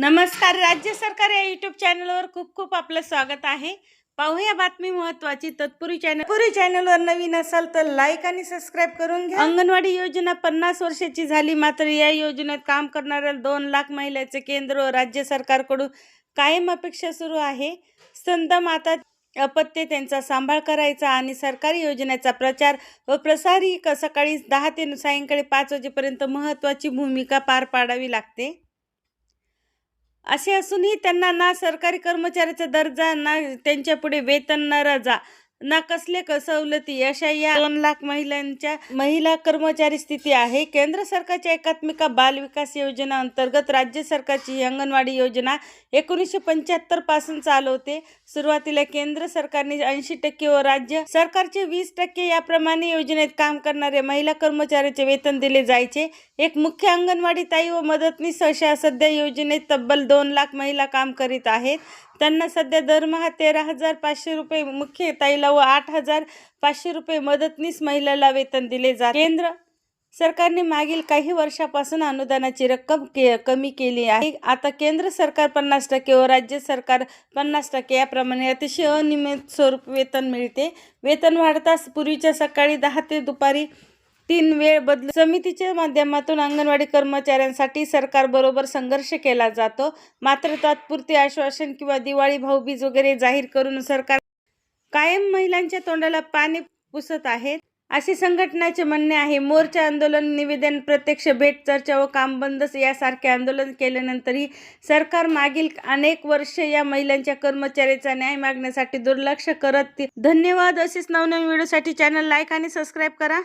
नमस्कार राज्य सरकार या युट्यूब चॅनलवर खूप खूप आपलं स्वागत आहे. पाहूया बातमी महत्वाची तत्पूर्वी चॅनल पूर्वी चॅनलवर नवीन असाल तर लाईक आणि सबस्क्राईब करून घ्या. अंगणवाडी योजना पन्नास वर्षाची झाली. मात्र या योजनेत काम करणाऱ्या दोन लाख महिलांचे केंद्र व राज्य सरकारकडून कायम अपेक्षा सुरू आहे. संत माता अपत्य त्यांचा सांभाळ करायचा आणि सरकारी योजनेचा प्रचार व प्रसार ही सकाळी दहा ते सायंकाळी पाच वाजेपर्यंत महत्त्वाची भूमिका पार पाडावी लागते. असे असूनही त्यांना ना सरकारी कर्मचाऱ्याचा दर्जा ना त्यांच्यापुढे वेतन न रजा. ना कसले क सवलती? अशा या दोन लाख महिलांच्या महिला कर्मचारी स्थिती आहे. केंद्र सरकारच्या एकात्मिका बाल विकास योजना अंतर्गत राज्य सरकारची ही अंगणवाडी योजना एकोणीसशे पंच्याहत्तरपासून चालवते. सुरुवातीला केंद्र सरकारने ऐंशी टक्के व राज्य सरकारचे वीस टक्के याप्रमाणे योजनेत काम करणारे महिला कर्मचाऱ्याचे वेतन दिले जायचे. एक मुख्य अंगणवाडी ताई व मदतनीस अशा सध्या योजनेत तब्बल दोन लाख महिला काम करीत आहेत. त्यांना सध्या दरमहा तेरा हजार पाचशे रुपये मुख्य ताईला व आठ हजार पाचशे रुपये मदतनीस महिलाला वेतन दिले जात. केंद्र सरकारने मागील काही वर्षापासून अनुदानाची रक्कम के कमी केली आहे. आता केंद्र सरकार पन्नास टक्के व राज्य सरकार पन्नास टक्के याप्रमाणे अतिशय अनियमित स्वरूप वेतन मिळते. वेतन वाढताच पूर्वीच्या सकाळी दहा ते दुपारी तीन वेळ बदल समितीच्या माध्यमातून अंगणवाडी कर्मचाऱ्यांसाठी सरकारबरोबर संघर्ष केला जातो. मात्र तात्पुरते आश्वासन किंवा दिवाळी भाऊबीज वगैरे जाहीर करून सरकार कायम महिलांच्या तोंडाला पाणी पुसत आहेत असे संघटनाचे म्हणणे आहे मोर्चा आंदोलन निवेदन प्रत्यक्ष भेट चर्चा व काम बंदच यासारखे आंदोलन केल्यानंतरही सरकार मागील अनेक वर्ष या महिलांच्या कर्मचाऱ्याचा न्याय मागण्यासाठी दुर्लक्ष करत धन्यवाद. असेच नवनवीन व्हिडिओसाठी चॅनल लाईक आणि सबस्क्राईब करा.